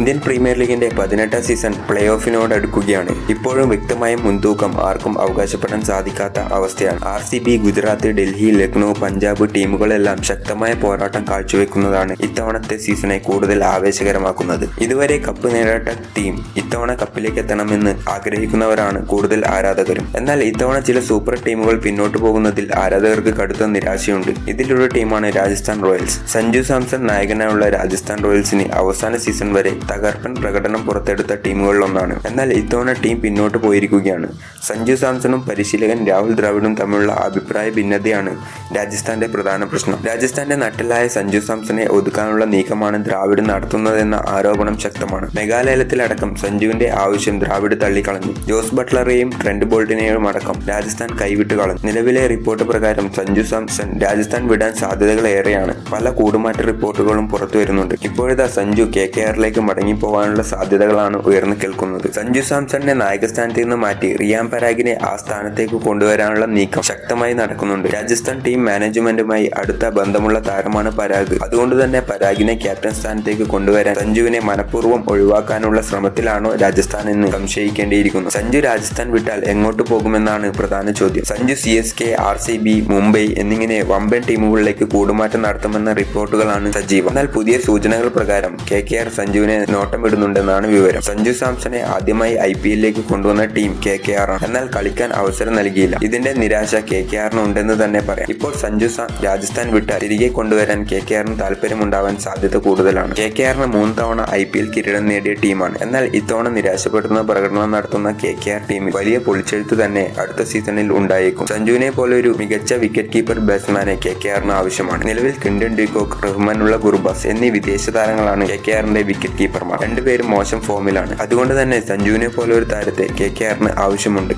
Indian premier ലീഗിന്റെ പതിനെട്ടാം season play ഓഫിനോട് അടുക്കുകയാണ്. ഇപ്പോഴും വ്യക്തമായ മുൻതൂക്കം ആർക്കും അവകാശപ്പെടാൻ സാധിക്കാത്ത അവസ്ഥയാണ്. R C B Gujarat Delhi Lucknow Punjab ടീമുകളെല്ലാം ശക്തമായ പോരാട്ടം കാഴ്ചവെക്കുന്നതാണ് ഇത്തവണത്തെ സീസണെ കൂടുതൽ ആവേശകരമാക്കുന്നത്. ഇതുവരെ കപ്പ് നേടാത്ത ടീം ഇത്തവണ കപ്പിലേക്ക് എത്തണമെന്ന് ആഗ്രഹിക്കുന്നവരാണ് കൂടുതൽ ആരാധകരും. എന്നാൽ ഇത്തവണ ചില സൂപ്പർ ടീമുകൾ പിന്നോട്ട് പോകുന്നതിൽ ആരാധകർക്ക് കടുത്ത നിരാശയുണ്ട്. ഇതിലൊരു ടീമാണ് രാജസ്ഥാൻ റോയൽസ്. സഞ്ജു സാംസൺ നായകനായുള്ള രാജസ്ഥാൻ റോയൽസിന് അവസാന സീസൺ വരെ തകർപ്പൻ പ്രകടനം പുറത്തെടുത്ത ടീമുകളിലൊന്നാണ്. എന്നാൽ ഇത്തവണ ടീം പിന്നോട്ട് പോയിരിക്കുകയാണ്. സഞ്ജു സാംസണും പരിശീലകൻ രാഹുൽ ദ്രാവിഡും തമ്മിലുള്ള അഭിപ്രായ ഭിന്നതയാണ് രാജസ്ഥാന്റെ പ്രധാന പ്രശ്നം. രാജസ്ഥാന്റെ നട്ടലായ സഞ്ജു സാംസണെ ഒതുക്കാനുള്ള നീക്കമാണ് ദ്രാവിഡ് നടത്തുന്നതെന്ന ആരോപണം ശക്തമാണ്. മേഘാലയത്തിലടക്കം സഞ്ജുവിന്റെ ആവശ്യം ദ്രാവിഡ് തള്ളിക്കളഞ്ഞു. ജോസ് ബട്ട്ലറെയും ട്രെൻഡ് ബോൾട്ടിനെയും അടക്കം രാജസ്ഥാൻ കൈവിട്ട് കളഞ്ഞു. നിലവിലെ റിപ്പോർട്ട് പ്രകാരം സഞ്ജു സാംസൺ രാജസ്ഥാൻ വിടാൻ സാധ്യതകൾ ഏറെയാണ് പല കൂടുമാറ്റ റിപ്പോർട്ടുകളും പുറത്തു വരുന്നുണ്ട് ഇപ്പോഴത്തെ സഞ്ജു കെ കെ ആറിലേക്ക് മടങ്ങിപ്പോകാനുള്ള സാധ്യതകളാണ് ഉയർന്നു കേൾക്കുന്നത്. സഞ്ജു സാംസണിനെ നായകസ്ഥാനത്ത് നിന്ന് മാറ്റി റിയാം പരാഗിനെ ആ സ്ഥാനത്തേക്ക് കൊണ്ടുവരാനുള്ള നീക്കം ശക്തമായി നടക്കുന്നുണ്ട്. രാജസ്ഥാൻ ടീം മാനേജ്മെന്റുമായി അടുത്ത ബന്ധമുള്ള താരമാണ് പരാഗ്. അതുകൊണ്ട് തന്നെ പരാഗിനെ ക്യാപ്റ്റൻ സ്ഥാനത്തേക്ക് കൊണ്ടുവരാൻ സഞ്ജുവിനെ മനഃപൂർവം ഒഴിവാക്കാനുള്ള ശ്രമത്തിലാണോ രാജസ്ഥാൻ എന്ന് സംശയിക്കേണ്ടിയിരിക്കുന്നു. സഞ്ജു രാജസ്ഥാൻ വിട്ടാൽ എങ്ങോട്ട് പോകുമെന്നാണ് പ്രധാന ചോദ്യം. Sanju C S K R C B Mumbai എന്നിങ്ങനെ വമ്പൻ ടീമുകളിലേക്ക് കൂടുമാറ്റം നടത്തുമെന്ന റിപ്പോർട്ടുകളാണ് സജീവം. എന്നാൽ പുതിയ സൂചനകൾ പ്രകാരം കെ കെ ആർ സഞ്ജുവിനെ നോട്ടമിടുന്നുണ്ടെന്നാണ് വിവരം. സഞ്ജു സാംസണെ ആദ്യമായി ഐ പി എല്ലിലേക്ക് കൊണ്ടുവന്ന ടീം കെ കെ ആർ ആണ്. എന്നാൽ കളിക്കാൻ അവസരം നൽകിയില്ല. ഇതിന്റെ നിരാശ കെ കെ ആറിന് ഉണ്ടെന്ന് തന്നെ പറയാം. ഇപ്പോൾ സഞ്ജു രാജസ്ഥാൻ വിട്ട് തിരികെ കൊണ്ടുവരാൻ കെ കെ ആറിന് താല്പര്യമുണ്ടാവാൻ സാധ്യത കൂടുതലാണ്. കെ കെ ആറിന് മൂന്ന് തവണ ഐ പി എൽ കിരീടം നേടിയ ടീമാണ്. എന്നാൽ ഇത്തവണ നിരാശപ്പെടുന്ന പ്രകടനം നടത്തുന്ന കെ കെ ആർ ടീമിൽ വലിയ പൊളിച്ചെഴുത്ത് തന്നെ അടുത്ത സീസണിൽ ഉണ്ടായേക്കും. സഞ്ജുവിനെ പോലെ ഒരു മികച്ച വിക്കറ്റ് കീപ്പർ ബാറ്റ്സ്മാനെ കെ കെ ആറിന് ആവശ്യമാണ്. നിലവിൽ കിണ്ടൻ ഡിക്കോക്ക് റഹ്മാനുള്ള ഗുർബാസ് എന്നീ വിദേശ താരങ്ങളാണ് കെ കെ ആറിന്റെ വിക്കറ്റ് കീപ്പർമാർ രണ്ടുപേരും മോശം ഫോമിലാണ് അതുകൊണ്ട് തന്നെ സഞ്ജുവിനെ പോലെ ഒരു താരത്തെ കെ കെ ആറിന് ആവശ്യമുണ്ട്.